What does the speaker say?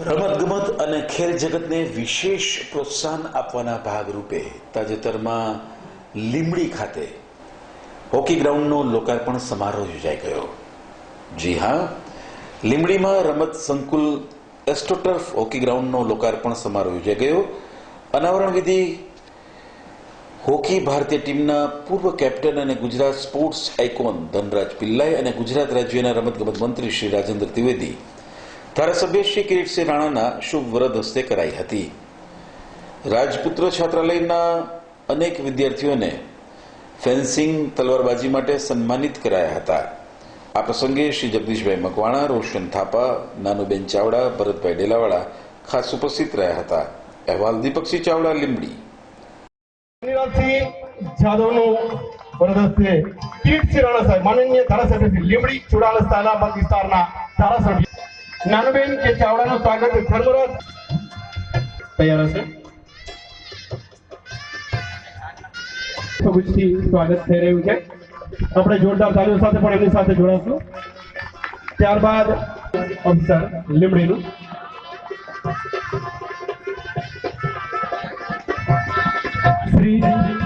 રમતગમત અને ખેલ જગતને વિશેષ પ્રોત્સાહન આપવાના ભાગરૂપે તાજેતરમાં લીમડી ખાતે હોકી ગ્રાઉન્ડનો લોકાર્પણ સમારોહ યોજાઈ ગયો. જી હા લીમડીમાં રમત સંકુલ એસ્ટોટર્ફ હોકી ગ્રાઉન્ડનો લોકાર્પણ સમારોહ યોજાઈ ગયો. અનાવરણ વિધિ હોકી ભારતીય ટીમના પૂર્વ કેપ્ટન અને ગુજરાત સ્પોર્ટ્સ આઇકોન ધનરાજ પિલ્લાઈ અને ગુજરાત રાજ્યના રમતગમત મંત્રી શ્રી રાજેન્દ્ર ત્રિવેદી ધારાસભ્ય શ્રી કિરીટસિંહ રાણાના શુભ વરદ હસ્તે કરાઈ હતી. રાજપુત્ર છાત્રાલયના અનેક વિદ્યાર્થીઓને ફેન્સિંગ તલવારબાજી માટે સન્માનિત કરાયા હતા. આ પ્રસંગે શ્રી જગદીશભાઈ મકવાણા, રોશન થાપા, નાનુબેન ચાવડા, ભરતભાઈ ડેલાવાળા ખાસ ઉપસ્થિત રહ્યા હતા. અહેવાલ દીપકસિંહ ચાવડા, લીંબડી. માનનીય ધારાસભ્ય લીંબડી લીમડી ચુડાલા તાલાબાદ વિસ્તારના ધારાસભ્ય નાનુબેન કે ચાવડાનું સ્વાગત ધર્મરાજ તૈયાર હશે? ભગુજથી સ્વાગત થઈ રહ્યું છે. આપણે જોરદાર તાલીઓ સાથે પણ એમની સાથે જોડાશું. ત્યારબાદ અફસર લીમડીનું શ્રી